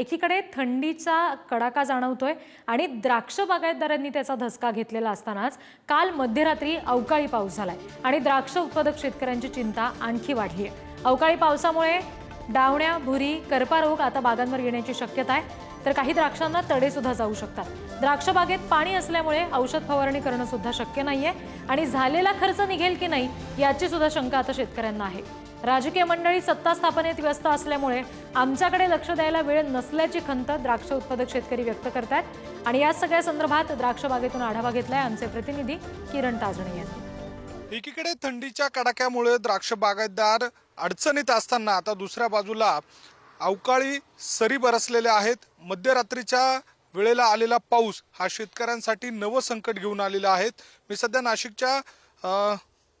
एकीकडे थंडीचा कडाका जाणवतोय आणि द्राक्ष बागायतदारांनी त्याचा धसका घेतलेला असतानाच काल मध्यरात्री अवकाळी पाऊस झालाय आणि द्राक्ष उत्पादक शेतकऱ्यांची चिंता आणखी वाढली आहे अवकाळी पावसामुळे डावण्या भुरी करपा रोग आता बागांवर येण्याची शक्यता आहे. तर काही द्राक्षांना तडे सुद्धा जाऊ शकतात. द्राक्ष बागेत पाणी असल्यामुळे औषध फवारणी करणं सुद्धा शक्य नाहीये आणि झालेला खर्च निघेल की नाही याची सुद्धा शंका आता शेतकऱ्यांना आहे. राजकीय मंडळी सत्ता स्थापनेत व्यस्त असल्यामुळे आमच्याकडे लक्ष द्यायला वेळ नसल्याची खंत द्राक्ष उत्पादक शेतकरी व्यक्त करतात. आणि या सगळ्या संदर्भात द्राक्ष बागेतून आढावा घेतलाय आमचे प्रतिनिधी किरण ताजणे यांनी. एकीकडे थंडीच्या कडाक्यामुळे द्राक्ष बागायतदार अडचणीत असताना आता दुसऱ्या बाजूला अवकाळी सरी बरसलेल्या आहेत. मध्यरात्रीच्या वेळेला आलेला पाऊस हा शेतकऱ्यांसाठी नवं संकट घेऊन आलेला आहे. मी सध्या नाशिकच्या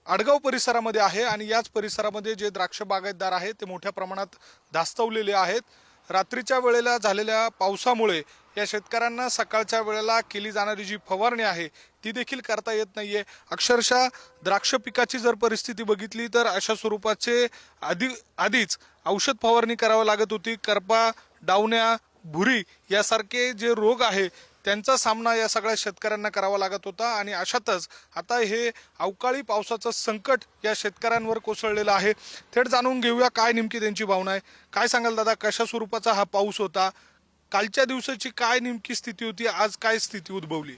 आडगाव परिसरामध्ये आहे आणि याच परिसरामध्ये जे द्राक्ष बागायतदार आहेत ते मोठ्या प्रमाणात धास्तवलेले आहेत. रात्रीच्या वेळेला झालेल्या पावसामुळे या शेतकऱ्यांना सकाळच्या वेळेला केली जाणारी जी फवारणी आहे ती देखील करता येत नाही आहे अक्षरशः द्राक्ष पिकाची जर परिस्थिती बघितली तर अशा स्वरूपाचे आधी आधीच औषध फवारणी करावं लागत होती. करपा डावण्या भुरी यासारखे जे रोग आहे त्यांचा सामना या सगळ्या शेतकऱ्यांना करावा लागत होता आणि अशातच आता हे अवकाळी पावसाचं संकट या शेतकऱ्यांवर कोसळलेलं आहे. थेट जाणून घेऊया काय नेमकी त्यांची भावना आहे. काय सांगाल दादा कशा स्वरूपाचा हा पाऊस होता? कालच्या दिवसाची काय नेमकी स्थिती होती? आज काय स्थिती उद्भवली?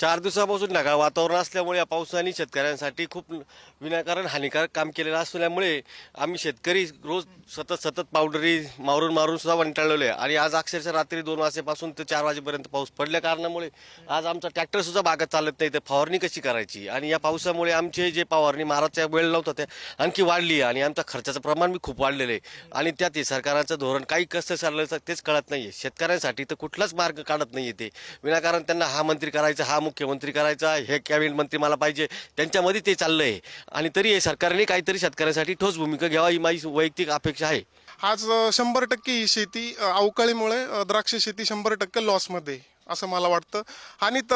चार दिवसापासून ढगाळ वातावरण असल्यामुळे या पावसाने शेतकऱ्यांसाठी खूप विनाकारण हानिकारक काम केलेलं असल्यामुळे आम्ही शेतकरी रोज सतत सतत पावडरी मारून मारून सुद्धा वंटाळलेलो आहे. आणि आज अक्षरशः रात्री दोन वाजेपासून ते चार वाजेपर्यंत पाऊस पडल्या कारणामुळे आज आमचा ट्रॅक्टर सुद्धा चालत नाही. तर फवारणी कशी करायची? आणि या पावसामुळे आमचे जे फवारणी मारायचा वेळ नव्हता त्या आणखी वाढली आणि आमचा खर्चाचं प्रमाण बी खूप वाढलेलं आहे. आणि त्यात सरकारचं धोरण काही कसं चाललं तेच कळत नाहीये. शेतकऱ्यांसाठी तर कुठलाच मार्ग काढत नाही ते. विनाकारण त्यांना हा मंत्री करायचा हा मुख्यमंत्री करायचा हे कॅबिनेट मंत्री मला पाहिजे. त्यांच्यामध्ये ते चाललं आहे आणि तरी हे सरकारने काहीतरी शेतकऱ्यांसाठी ठोस भूमिका घ्यावा ही माझी वैयक्तिक अपेक्षा आहे. आज शंभर टक्के ही शेती अवकाळीमुळे द्राक्ष शेती शंभर टक्के लॉसमध्ये असं मला वाटतं. आणि त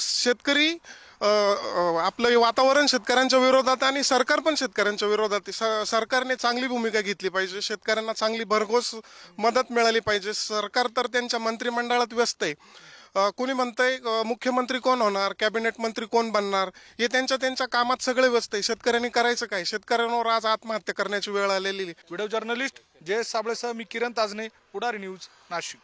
शेतकरी आपलं हे वातावरण शेतकऱ्यांच्या विरोधात आहे आणि सरकार पण शेतकऱ्यांच्या विरोधात आहे. स- सरकारने चांगली भूमिका घेतली पाहिजे शेतकऱ्यांना चांगली भरघोस मदत मिळाली पाहिजे. सरकार तर त्यांच्या मंत्रिमंडळात व्यस्त आहे. कोणी म्हणतंय मुख्यमंत्री कोण होणार कॅबिनेट मंत्री कोण बनणार हे त्यांच्या त्यांच्या कामात सगळे व्यस्त आहे शेतकऱ्यांनी करायचं काय शेतकऱ्यांवर आज आत्महत्या करण्याची वेळ आलेली. व्हिडिओ जर्नलिस्ट जयेश साबळेसह मी किरण ताजने पुढारी न्यूज नाशिक